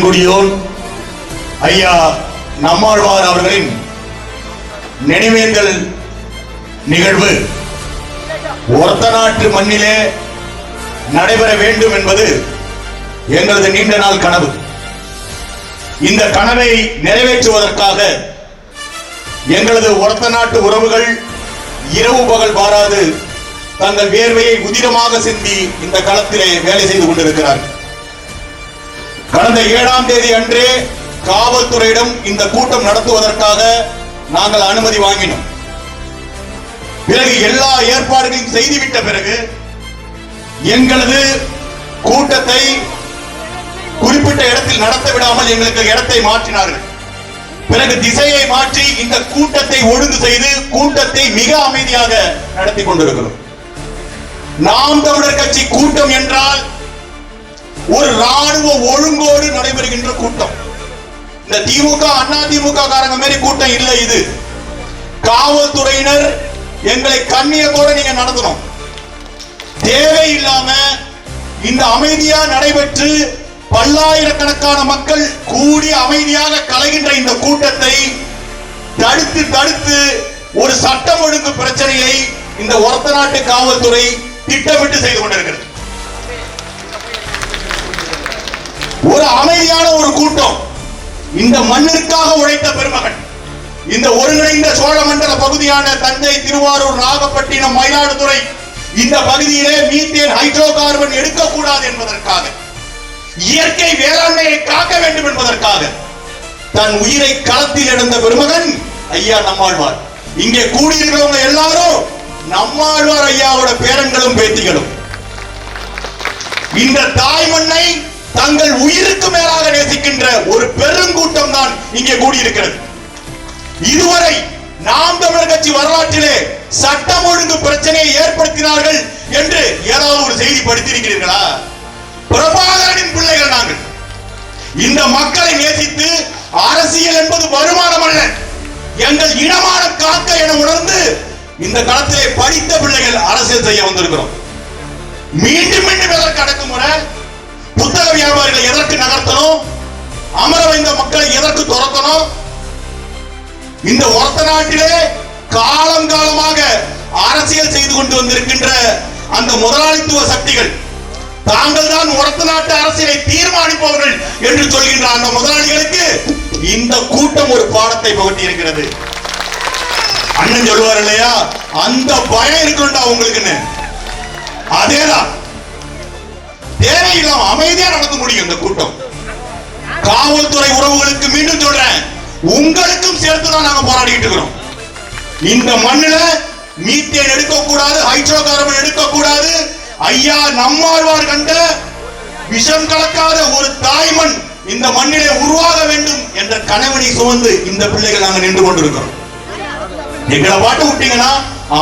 பெருங்குடியோன் ஐயா நம்மாழ்வார் அவர்களின் நினைவேந்தல் நிகழ்வு. ஒருத்த நாட்டு மண்ணிலே நடைபெற வேண்டும் என்பது எங்களது நீண்ட நாள் கனவு. இந்த கனவை நிறைவேற்றுவதற்காக எங்களது ஒருத்த நாட்டு உறவுகள் இரவு பகல் பாராது தங்கள் வேர்வையை உதிரமாக சிந்தி இந்த களத்திலே வேலை செய்து கொண்டிருக்கிறார் கடந்த ஏழாம் தேதி அன்றே காவல்துறையிடம் இந்த கூட்டம் நடத்துவதற்காக நாங்கள் அனுமதி வாங்கினோம். பிறகு எல்லா ஏற்பாடுகளையும் செய்துவிட்ட பிறகு எங்களது கூட்டத்தை குறிப்பிட்ட இடத்தில் நடத்த விடாமல் எங்களுக்கு இடத்தை மாற்றினார்கள். பிறகு திசையை மாற்றி இந்த கூட்டத்தை ஒழுங்கு செய்து கூட்டத்தை மிக அமைதியாக நடத்தி கொண்டிருக்கிறோம். நாம் தமிழர் கட்சி கூட்டம் என்றால் ஒரு ராணுவ ஒழுங்கோடு நடைபெறுகின்ற கூட்டம். இந்த திமுக அண்ணா திமுக காரங்க மாதிரி கூட்டம் இல்லை இது. காவல்துறையினர் எங்களை கண்ணிய கூட நீங்க நடத்தணும். தேவையில்லாம இந்த அமைதியா நடைபெற்று பல்லாயிரக்கணக்கான மக்கள் கூடி அமைதியாக கலைகின்ற இந்த கூட்டத்தை தடுத்து தடுத்து ஒரு சட்டம் ஒழுங்கு பிரச்சனையை இந்த ஒரத்த நாட்டு காவல்துறை திட்டமிட்டு செய்து கொண்டிருக்கிறது. ஒரு அமைதியான ஒரு கூட்டம். இந்த மண்ணிற்காக உழைத்த பெருமகன். இந்த ஒருங்கிணைந்த சோழமண்டல பகுதியான தஞ்சை திருவாரூர் நாகப்பட்டினம் மயிலாடுதுறை இந்த பகுதியிலே மீத்தேன் ஹைட்ரோ கார்பன் எடுக்கக்கூடாது என்பதற்காக இயற்கை வேளாண்மையை காக்க வேண்டும் என்பதற்காக தன் உயிரை களத்தில் இழந்த பெருமகன் ஐயா நம்மாழ்வார். இங்கே கூடியிருக்கிறவங்க எல்லாரும் நம்மாழ்வார் ஐயாவோட பேரன்களும் பேத்திகளும். இந்த தாய் மண்ணை தங்கள் உயிருக்கு மேலாக நேசிக்கின்ற ஒரு பெருங்கூட்டம் தான் இங்கே கூடியிருக்கிறது. இதுவரை நாம் தமிழர் கட்சி வரலாற்றிலே சட்டம் ஒழுங்கு பிரச்சனையை ஏற்படுத்தினார்கள் என்று ஏதாவது ஒரு செய்தி படித்திருக்கிறீர்களா? பிரபாகரனின் பிள்ளைகள் நாங்கள். இந்த மக்களை நேசித்து அரசியல் என்பது வருமானம் அல்ல. எங்கள் இனமான காக்க என உணர்ந்து இந்த களத்திலே படித்த பிள்ளைகள் அரசியல் செய்ய வந்திருக்கிறோம். மீண்டும் மீண்டும் எதற்கு அடக்குமுறை? புத்தக வியாபாரிகளை எதற்கு நகர்த்தணும்? அமர வைந்த மக்களை எதற்கு துரத்தணும்? இந்த ஒரத்த நாட்டிலே காலம் காலமாக அரசியல் செய்து கொண்டு வந்திருக்கின்ற அந்த முதலாளித்துவ சக்திகள் தாங்கள் தான் ஒரத்த நாட்டு அரசியலை தீர்மானிப்பவர்கள் என்று சொல்கின்ற அந்த முதலாளிகளுக்கு இந்த கூட்டம் ஒரு பாடத்தை புகட்டி இருக்கிறது அண்ணன் சொல்லுவார் இல்லையா? அந்த பயம் இருக்குண்டா உங்களுக்குன்னு. அதேதான். தேவையில்லாம அமைதியா நடத்த முடியும் இந்த கூட்டம். காவல்துறை உறவுகளுக்கு மீண்டும் சொல்றேன் உங்களுக்கும் சேர்த்து தான் நாங்க போராடிட்டு இருக்கிறோம். இந்த மண்ணுல மீத்தேன் எடுக்கக்கூடாது ஹைட்ரோ கார்பன் எடுக்கக்கூடாது. ஐயா நம்மாழ்வார் கண்ட விஷம் கலக்காத ஒரு தாய்மண் இந்த மண்ணிலே உருவாக வேண்டும் என்ற கணவனை சுமந்து இந்த பிள்ளைகள் நாங்க நின்று கொண்டிருக்கிறோம். எங்களை பாட்டு விட்டீங்கன்னா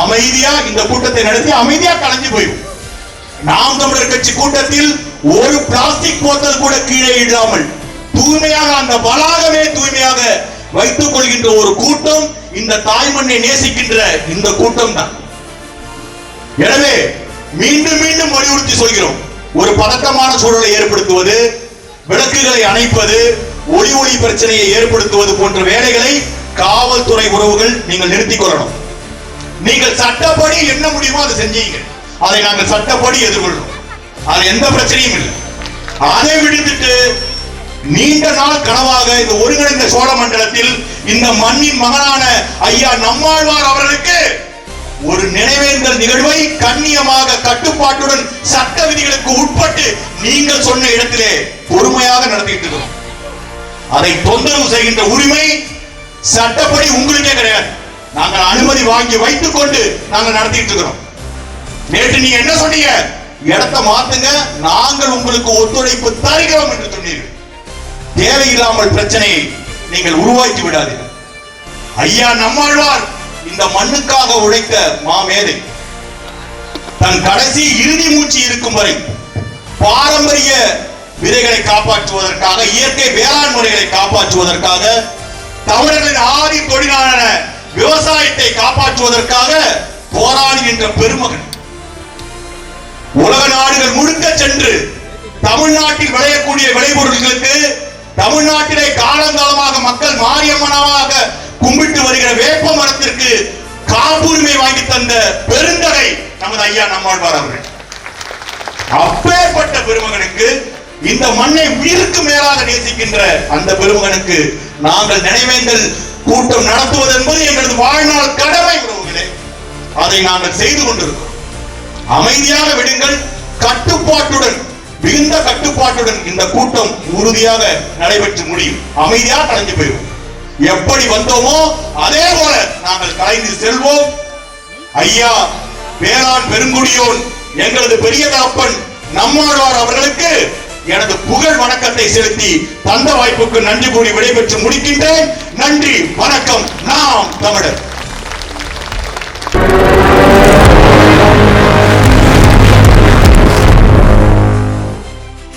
அமைதியா இந்த கூட்டத்தை நடத்தி அமைதியா கலைஞ்சு போயிடும். நாம் தமிழர் கட்சி கூட்டத்தில் ஒரு பிளாஸ்டிக் போத்தல் கூட கீழே இடாமல் தூய்மையாக அந்த வளாகமே தூய்மையாக வைத்துக் கொள்கின்ற ஒரு கூட்டம் இந்த தாய்மண்ணை நேசிக்கின்ற இந்த கூட்டம் தான். எனவே மீண்டும் மீண்டும் வலியுறுத்தி சொல்கிறோம். ஒரு பதட்டமான சூழலை ஏற்படுத்துவது விளக்குகளை அணைப்பது ஒளி ஒளி பிரச்சனையை ஏற்படுத்துவது போன்ற வேலைகளை காவல்துறை உறவுகள் நீங்கள் நிறுத்திக் கொள்ளணும். நீங்கள் சட்டப்படி என்ன முடியுமோ அதை செஞ்சீங்க. அதை நாங்கள் சட்டப்படி எதிர்கொள்வோம் அது எந்த பிரச்சனையும் இல்லை. அதை விடுத்துட்டு நீண்ட நாள் கனவாக இந்த ஒருங்கிணைந்த சோழ மண்டலத்தில் இந்த மண்ணின் மகனான ஐயா நம்மாழ்வார் அவர்களுக்கு ஒரு நினைவேந்தல் நிகழ்வை கண்ணியமாக கட்டுப்பாட்டுடன் சட்ட விதிகளுக்கு உட்பட்டு நீங்கள் சொன்ன இடத்திலே பொறுமையாக நடத்திட்டு இருக்கிறோம். அதை தொந்தரவு செய்கின்ற உரிமை சட்டப்படி உங்களுக்கே கிடையாது. நாங்கள் அனுமதி வாங்கி வைத்துக் கொண்டு நாங்கள் நடத்திட்டு இருக்கிறோம். நேற்று நீங்க என்ன சொன்னீங்க? இடத்தை மாத்துங்க நாங்கள் உங்களுக்கு ஒத்துழைப்பு தருகிறோம் என்று சொன்னீர்கள். தேவையில்லாமல் பிரச்சனையை நீங்கள் உருவாக்கி விடாதீர்கள். ஐயா நம்மாழ்வார் இந்த மண்ணுக்காக உழைத்த மாமேதை தன் கடைசி இறுதி மூச்சு இருக்கும் வரை பாரம்பரிய விதைகளை காப்பாற்றுவதற்காக இயற்கை வேளாண் முறைகளை காப்பாற்றுவதற்காக தமிழர்களின் ஆதி தொழிலாளர் விவசாயத்தை காப்பாற்றுவதற்காக போராடுகின்ற பெருமகன். உலக நாடுகள் முழுக்க சென்று தமிழ்நாட்டில் விளையக்கூடிய விளைபொருட்களுக்கு தமிழ்நாட்டிலே காலங்காலமாக மக்கள் மாரியம்மனாக கும்பிட்டு வருகிற வேப்ப மரத்திற்கு காப்புரிமை வாங்கி தந்த பெருந்தகை நமது ஐயா நம்மாழ்வார் அவர்கள். அப்பேற்பட்ட பெருமகனுக்கு இந்த மண்ணை உயிருக்கு மேலாக நேசிக்கின்ற அந்த பெருமகனுக்கு நாங்கள் நினைவேந்தல் கூட்டம் நடத்துவது என்பது எங்களது வாழ்நாள் கடமை உறவுகளே. அதை நாங்கள் செய்து கொண்டிருக்கிறோம். அமைதியாக விடுங்கள். கட்டுப்பாட்டுடன் மிகுந்த கட்டுப்பாட்டுடன் இந்த கூட்டம் உறுதியாக நடைபெற்று முடியும். அமைதியாக கலைஞ்சு போயிடும் எப்படி வந்தோமோ அதே போல நாங்கள் கலைந்து செல்வோம். ஐயா வேளாண் பெருங்குடியோன் எங்களது பெரிய தகப்பன் நம்மாழ்வார் அவர்களுக்கு எனது புகழ் வணக்கத்தை செலுத்தி தந்த வாய்ப்புக்கு நன்றி கூறி விடைபெற்று முடிக்கின்றேன். நன்றி வணக்கம். நாம் தமிழர்.